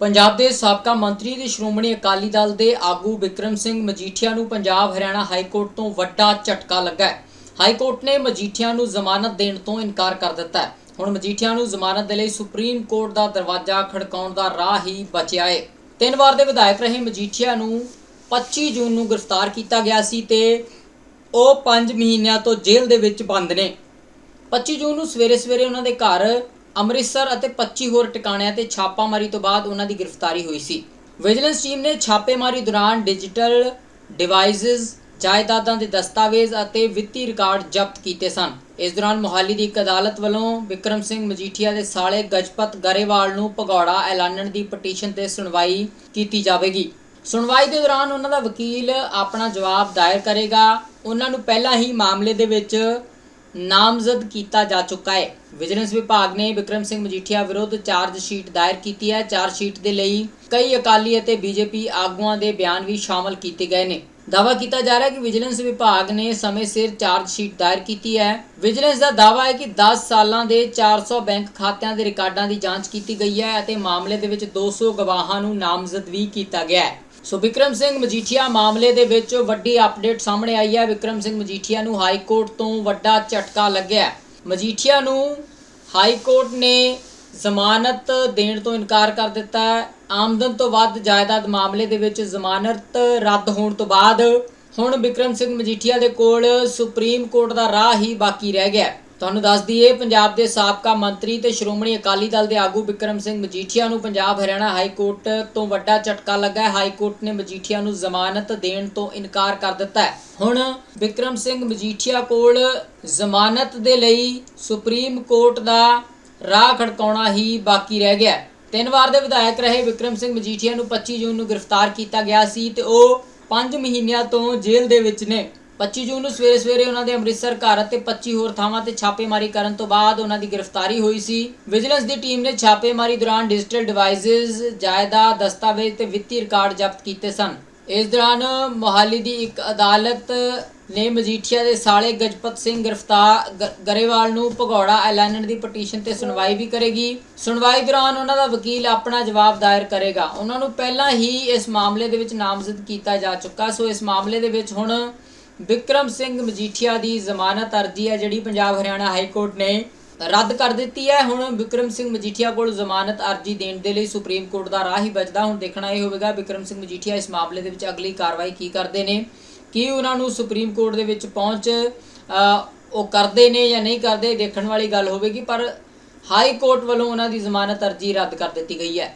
ਪੰਜਾਬ ਦੇ ਸਾਬਕਾ ਮੰਤਰੀ ਤੇ ਸ਼੍ਰੋਮਣੀ ਅਕਾਲੀ ਦਲ ਦੇ ਆਗੂ ਵਿਕਰਮ ਸਿੰਘ ਮਜੀਠੀਆ ਨੂੰ ਪੰਜਾਬ ਹਰਿਆਣਾ ਹਾਈ ਕੋਰਟ ਤੋਂ ਵੱਡਾ ਝਟਕਾ ਲੱਗਾ ਹੈ। ਹਾਈ ਕੋਰਟ ਨੇ ਮਜੀਠੀਆ ਨੂੰ ਜ਼ਮਾਨਤ ਦੇਣ ਤੋਂ ਇਨਕਾਰ ਕਰ ਦਿੱਤਾ ਹੈ। ਹੁਣ ਮਜੀਠੀਆ ਨੂੰ ਜ਼ਮਾਨਤ ਦੇ ਲਈ ਸੁਪਰੀਮ ਕੋਰਟ ਦਾ ਦਰਵਾਜ਼ਾ ਖੜਕਾਉਣ ਦਾ ਰਾਹ ਹੀ ਬਚਿਆ ਹੈ। ਤਿੰਨ ਵਾਰ ਦੇ ਵਿਧਾਇਕ ਰਹੇ ਮਜੀਠੀਆ ਨੂੰ 25 ਜੂਨ ਨੂੰ ਗ੍ਰਿਫਤਾਰ ਕੀਤਾ ਗਿਆ ਸੀ ਤੇ ਉਹ 5 ਮਹੀਨਿਆਂ ਤੋਂ ਜੇਲ੍ਹ ਦੇ ਵਿੱਚ ਬੰਦ ਨੇ। 25 ਜੂਨ ਨੂੰ ਸਵੇਰੇ ਸਵੇਰੇ ਉਹਨਾਂ ਦੇ ਘਰ ਅੰਮ੍ਰਿਤਸਰ ਅਤੇ 25 ਹੋਰ ਟਿਕਾਣਿਆਂ ਤੇ ਛਾਪਾਮਾਰੀ ਤੋਂ ਬਾਅਦ ਉਹਨਾਂ ਦੀ ਗ੍ਰਿਫਤਾਰੀ ਹੋਈ ਸੀ। ਵਿਜੀਲੈਂਸ ਟੀਮ ਨੇ ਛਾਪੇਮਾਰੀ ਦੌਰਾਨ ਡਿਜੀਟਲ ਡਿਵਾਈਸਸ, ਜਾਇਦਾਦਾਂ ਦੇ ਦਸਤਾਵੇਜ਼ ਅਤੇ ਵਿੱਤੀ ਰਿਕਾਰਡ ਜ਼ਬਤ ਕੀਤੇ ਸਨ। ਇਸ ਦੌਰਾਨ ਮੋਹਾਲੀ ਦੀ ਇੱਕ ਅਦਾਲਤ ਵੱਲੋਂ ਵਿਕਰਮ ਸਿੰਘ ਮਜੀਠੀਆ ਦੇ ਸਾਲੇ ਗਜਪਤ ਗਰੇਵਾਲ ਨੂੰ ਭਗੌੜਾ ਐਲਾਨਣ ਦੀ ਪਟੀਸ਼ਨ ਤੇ ਸੁਣਵਾਈ ਕੀਤੀ ਜਾਵੇਗੀ। ਸੁਣਵਾਈ ਦੇ ਦੌਰਾਨ ਉਹਨਾਂ ਦਾ ਵਕੀਲ ਆਪਣਾ ਜਵਾਬ ਦਾਇਰ ਕਰੇਗਾ। ਉਹਨਾਂ ਨੂੰ ਪਹਿਲਾਂ ਹੀ ਮਾਮਲੇ ਦੇ ਵਿੱਚ ਨਾਮਜ਼ਦ ਕੀਤਾ ਜਾ ਚੁੱਕਾ ਹੈ। ਵਿਜੀਲੈਂਸ ਵਿਭਾਗ ਨੇ ਵਿਕਰਮ ਸਿੰਘ ਮਜੀਠੀਆ ਵਿਰੁੱਧ ਚਾਰਜ ਸ਼ੀਟ ਦਾਇਰ ਕੀਤੀ ਹੈ। ਚਾਰਜ ਸ਼ੀਟ ਦੇ ਲਈ ਕਈ ਅਕਾਲੀ ਅਤੇ ਬੀਜੇਪੀ ਆਗੂਆਂ ਦੇ ਬਿਆਨ ਵੀ ਸ਼ਾਮਲ ਕੀਤੇ ਗਏ ਨੇ। ਦਾਅਵਾ ਕੀਤਾ ਜਾ ਰਿਹਾ ਹੈ ਕਿ ਵਿਜੀਲੈਂਸ ਵਿਭਾਗ ਨੇ ਸਮੇਂ ਸਿਰ ਚਾਰਜ ਸ਼ੀਟ ਦਾਇਰ ਕੀਤੀ ਹੈ। ਵਿਜੀਲੈਂਸ ਦਾ ਦਾਅਵਾ ਹੈ ਕਿ 10 ਸਾਲਾਂ ਦੇ 400 ਬੈਂਕ ਖਾਤਿਆਂ ਦੇ ਰਿਕਾਰਡਾਂ ਦੀ ਜਾਂਚ ਕੀਤੀ ਗਈ ਹੈ ਅਤੇ ਮਾਮਲੇ ਦੇ ਵਿੱਚ 200 ਗਵਾਹਾਂ ਨੂੰ ਨਾਮਜ਼ਦ ਵੀ ਕੀਤਾ ਗਿਆ ਹੈ। ਸੋ ਵਿਕਰਮ ਸਿੰਘ ਮਜੀਠੀਆ ਮਾਮਲੇ ਦੇ ਵਿੱਚ ਵੱਡੀ ਅਪਡੇਟ ਸਾਹਮਣੇ ਆਈ ਹੈ। ਵਿਕਰਮ ਸਿੰਘ ਮਜੀਠੀਆ ਨੂੰ ਹਾਈ ਕੋਰਟ ਤੋਂ ਵੱਡਾ ਝਟਕਾ ਲੱਗਿਆ ਮਜੀਠੀਆ ਨੂੰ ਹਾਈ ਕੋਰਟ ਨੇ ਜ਼ਮਾਨਤ ਦੇਣ ਤੋਂ ਇਨਕਾਰ ਕਰ ਦਿੱਤਾ ਆਮਦਨ ਤੋਂ ਵੱਧ ਜਾਇਦਾਦ ਮਾਮਲੇ ਦੇ ਵਿੱਚ ਜ਼ਮਾਨਤ ਰੱਦ ਹੋਣ ਤੋਂ ਬਾਅਦ ਹੁਣ ਵਿਕਰਮ ਸਿੰਘ ਮਜੀਠੀਆ ਦੇ ਕੋਲ ਸੁਪਰੀਮ ਕੋਰਟ ਦਾ ਰਾਹ ਹੀ ਬਾਕੀ ਰਹਿ ਗਿਆ ਤੁਹਾਨੂੰ ਦੱਸ ਦਈਏ, ਪੰਜਾਬ ਦੇ ਸਾਬਕਾ ਮੰਤਰੀ ਤੇ ਸ਼੍ਰੋਮਣੀ ਅਕਾਲੀ ਦਲ ਦੇ ਆਗੂ ਵਿਕਰਮ ਸਿੰਘ ਮਜੀਠੀਆ ਨੂੰ ਪੰਜਾਬ ਹਰਿਆਣਾ ਹਾਈ ਕੋਰਟ ਤੋਂ ਵੱਡਾ ਝਟਕਾ ਲੱਗਾ ਹੈ। ਹਾਈ ਕੋਰਟ ਨੇ ਮਜੀਠੀਆ ਨੂੰ ਜ਼ਮਾਨਤ ਦੇਣ ਤੋਂ ਇਨਕਾਰ ਕਰ ਦਿੱਤਾ ਹੈ। ਹੁਣ ਵਿਕਰਮ ਸਿੰਘ ਮਜੀਠੀਆ ਕੋਲ ਜ਼ਮਾਨਤ ਦੇ ਲਈ ਸੁਪਰੀਮ ਕੋਰਟ ਦਾ ਰਾਹ ਖੜਕਾਉਣਾ ਹੀ ਬਾਕੀ ਰਹਿ ਗਿਆ ਤਿੰਨ ਵਾਰ ਦੇ ਵਿਧਾਇਕ ਰਹੇ ਵਿਕਰਮ ਸਿੰਘ ਮਜੀਠੀਆ ਨੂੰ 25 ਜੂਨ ਨੂੰ ਗ੍ਰਿਫਤਾਰ ਕੀਤਾ ਗਿਆ ਸੀ ਤੇ ਉਹ 5 ਮਹੀਨਿਆਂ ਤੋਂ ਜੇਲ੍ਹ ਦੇ ਵਿੱਚ ਨੇ। 25 ਜੂਨ ਨੂੰ ਸਵੇਰੇ ਸਵੇਰੇ ਉਹਨਾਂ ਦੇ ਅੰਮ੍ਰਿਤਸਰ ਘਰ ਅਤੇ 25 ਹੋਰ ਥਾਵਾਂ ਤੇ ਛਾਪੇਮਾਰੀ ਕਰਨ ਤੋਂ ਬਾਅਦ ਉਹਨਾਂ ਦੀ ਗ੍ਰਿਫਤਾਰੀ ਹੋਈ ਸੀ। ਵਿਜੀਲੈਂਸ ਦੀ ਟੀਮ ਨੇ ਛਾਪੇਮਾਰੀ ਦੌਰਾਨ ਡਿਜੀਟਲ ਡਿਵਾਈਸਸ, ਜਾਇਦਾਦ, ਦਸਤਾਵੇਜ਼ ਤੇ ਵਿੱਤੀ ਰਿਕਾਰਡ ਜ਼ਬਤ ਕੀਤੇ ਸਨ। ਇਸ ਦੌਰਾਨ ਮੋਹਾਲੀ ਦੀ ਇੱਕ ਅਦਾਲਤ ਨੇ ਮਜੀਠੀਆ ਦੇ ਸਾਲੇ ਗਜਪਤ ਸਿੰਘ ਗ੍ਰਿਫਤਾਰ ਗ- ਗਰੇਵਾਲ ਨੂੰ ਭਗੌੜਾ ਐਲਾਨਣ ਦੀ ਪਟੀਸ਼ਨ ਤੇ ਸੁਣਵਾਈ ਵੀ ਕਰੇਗੀ। ਸੁਣਵਾਈ ਦੌਰਾਨ ਉਹਨਾਂ ਦਾ ਵਕੀਲ ਆਪਣਾ ਜਵਾਬ ਦਾਇਰ ਕਰੇਗਾ। ਉਹਨਾਂ ਨੂੰ ਪਹਿਲਾਂ ਹੀ ਇਸ ਮਾਮਲੇ ਦੇ ਵਿੱਚ ਨਾਮਜ਼ਦ ਕੀਤਾ ਜਾ ਚੁੱਕਾ। ਸੋ ਇਸ ਮਾਮਲੇ ਦੇ ਵਿੱਚ ਹੁਣ ਵਿਕਰਮ ਸਿੰਘ ਮਜੀਠੀਆ ਦੀ ਜ਼ਮਾਨਤ ਅਰਜ਼ੀ ਹੈ, ਜਿਹੜੀ ਪੰਜਾਬ ਹਰਿਆਣਾ ਹਾਈ ਕੋਰਟ ਨੇ ਰੱਦ ਕਰ ਦਿੱਤੀ ਹੈ। ਹੁਣ ਵਿਕਰਮ ਸਿੰਘ ਮਜੀਠੀਆ ਕੋਲ ਜ਼ਮਾਨਤ ਅਰਜ਼ੀ ਦੇਣ ਦੇ ਲਈ ਸੁਪਰੀਮ ਕੋਰਟ ਦਾ ਰਾਹ ਹੀ ਬਚਦਾ। ਹੁਣ ਦੇਖਣਾ ਇਹ ਹੋਵੇਗਾ, ਵਿਕਰਮ ਸਿੰਘ ਮਜੀਠੀਆ ਇਸ ਮਾਮਲੇ ਦੇ ਵਿੱਚ ਅਗਲੀ ਕਾਰਵਾਈ ਕੀ ਕਰਦੇ ਨੇ? ਕੀ ਉਹਨਾਂ ਨੂੰ ਸੁਪਰੀਮ ਕੋਰਟ ਦੇ ਵਿੱਚ ਪਹੁੰਚ ਉਹ ਕਰਦੇ ਨੇ ਜਾਂ ਨਹੀਂ ਕਰਦੇ, ਦੇਖਣ ਵਾਲੀ ਗੱਲ ਹੋਵੇਗੀ, ਪਰ ਹਾਈ ਕੋਰਟ ਵੱਲੋਂ ਉਹਨਾਂ ਦੀ ਜ਼ਮਾਨਤ ਅਰਜ਼ੀ ਰੱਦ ਕਰ ਦਿੱਤੀ ਗਈ ਹੈ।